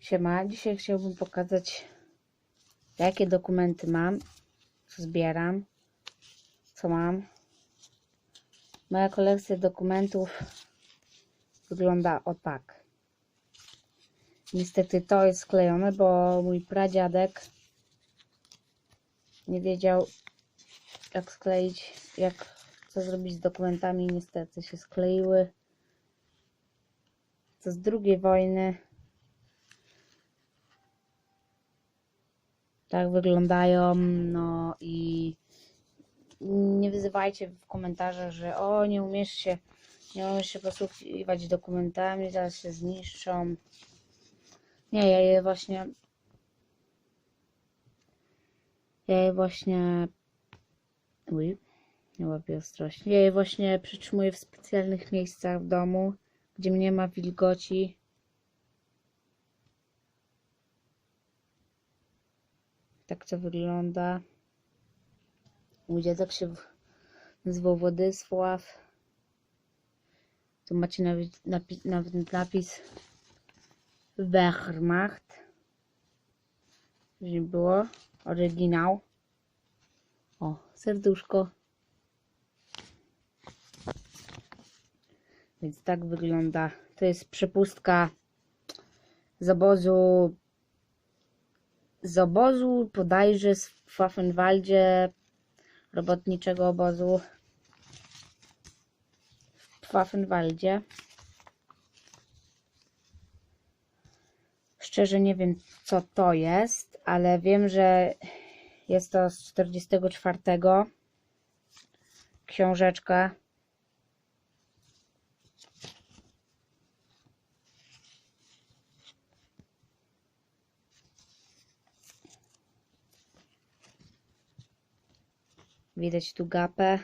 Siema, dzisiaj chciałbym pokazać jakie dokumenty mam, co zbieram, co mam. Moja kolekcja dokumentów wygląda o tak. Niestety to jest sklejone, bo mój pradziadek nie wiedział jak skleić, jak co zrobić z dokumentami. Niestety się skleiły. To z drugiej wojny. Tak wyglądają. No i nie wyzywajcie w komentarzach, że o nie umiesz się, nie umiesz się posługiwać dokumentami, zaraz się zniszczą. Nie, ja je właśnie ja je właśnie Uj, nie łapię ostrości. Ja je właśnie przytrzymuję w specjalnych miejscach w domu, gdzie nie ma wilgoci. Tak to wygląda. Mój dziadek się nazywał Władysław. Tu macie nawet, napi nawet napis Wehrmacht. Nie było. Oryginał. O, serduszko. Więc tak wygląda. To jest przepustka z obozu z obozu bodajże z Pfaffenwaldzie robotniczego obozu w Pfaffenwaldzie. Szczerze nie wiem co to jest, ale wiem, że jest to z 44 książeczka. Widać tu gapę.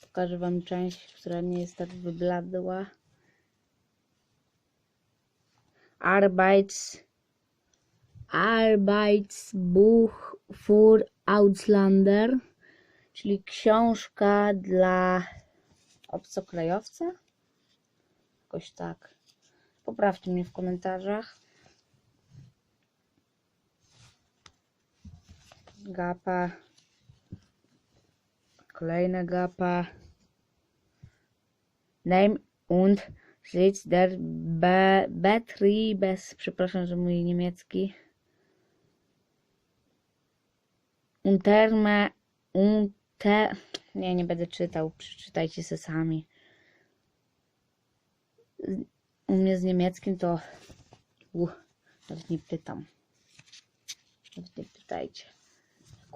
Pokażę Wam część, która nie jest tak wybladła. Arbeits Arbeitsbuch für Ausländer, czyli książka dla obcokrajowca. Jakoś tak. Poprawcie mnie w komentarzach. Gapa. Kolejna gapa. Name und Sitz der Be Betriebes. Przepraszam, że mój niemiecki. Unterme. Unte. Nie, nie będę czytał. Przeczytajcie se sami. U mnie z niemieckim to. Uh, nawet nie pytam. Nawet nie pytajcie.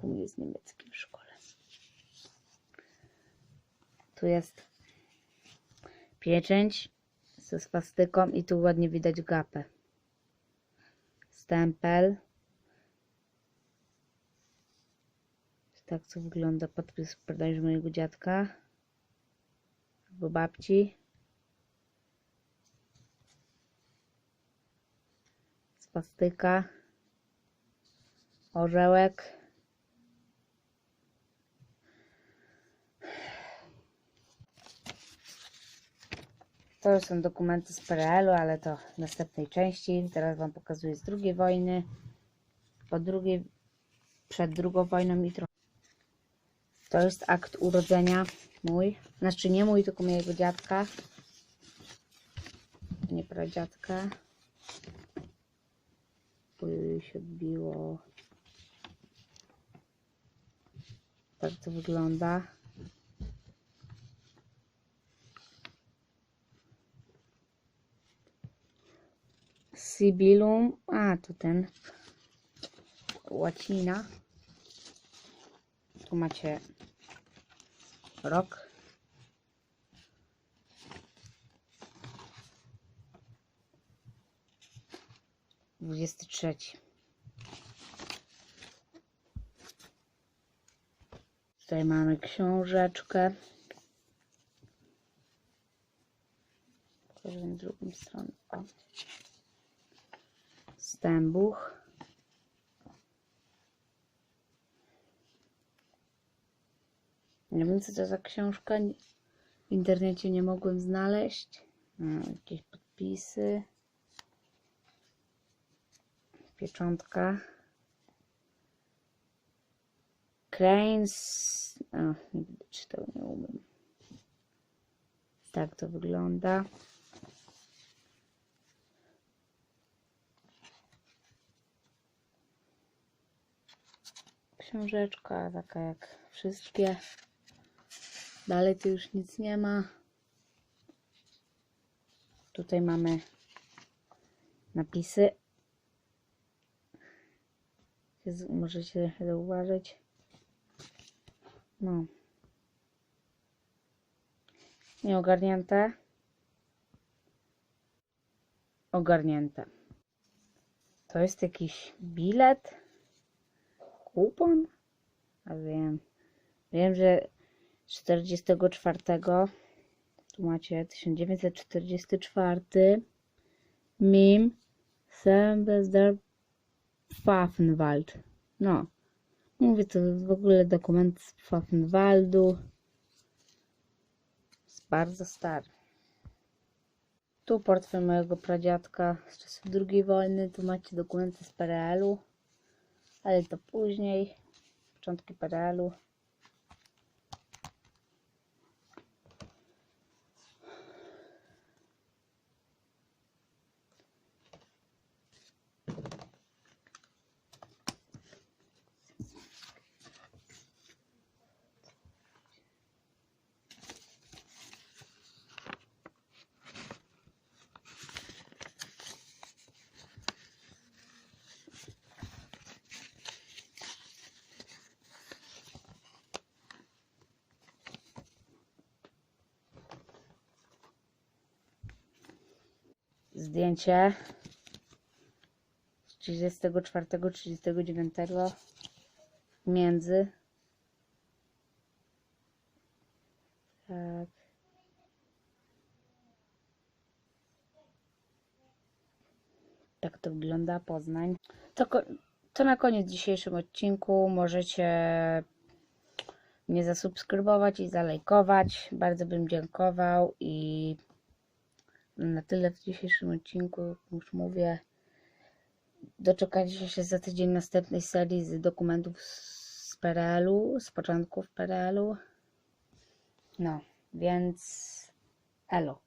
Jak u mnie niemieckim w szkole. Tu jest pieczęć ze swastyką i tu ładnie widać gapę. Stempel. Tak co wygląda podpis sprzedaży mojego dziadka albo babci. Swastyka. Orzełek. To już są dokumenty z PRL-u, ale to w następnej części. Teraz Wam pokazuję z drugiej wojny. Po drugiej, przed drugą wojną i trochę. To jest akt urodzenia mój. Znaczy nie mój, tylko mojego dziadka. Nie pradziadka. Oj, się odbiło. Tak to wygląda. Sibilum. A, to ten. Łacina. Tu macie rok. Dwudziesty trzeci. Tutaj mamy książeczkę. Pokażę z drugą stroną. O. Stębuch. Nie wiem, co to za książka. W internecie nie mogłem znaleźć. No, jakieś podpisy. pieczątka. Cranes. O, nie będę czytał, nie umiem. Tak to wygląda. Książeczka taka jak wszystkie. Dalej tu już nic nie ma. Tutaj mamy napisy. Możecie zauważyć. No. Nieogarnięte. Ogarnięte. To jest jakiś bilet? Kupon? A wiem. Wiem, że 44 tu macie 1944 Mim Sembesder Pfaffenwald. No. Mówię, to w ogóle dokument z Pfaffenwaldu. Jest bardzo stary. Tu portfel mojego pradziadka z czasów II wojny. Tu macie dokumenty z PRL-u. Ale to później. Początki PRL-u. Zdjęcie z 34-39 między. Tak. Tak to wygląda Poznań. To, to na koniec dzisiejszym odcinku. Możecie mnie zasubskrybować i zalajkować. Bardzo bym dziękował i na tyle w dzisiejszym odcinku, już mówię. Doczekajcie się za tydzień następnej serii z dokumentów z PRL-u, z początków PRL-u. No, więc elo.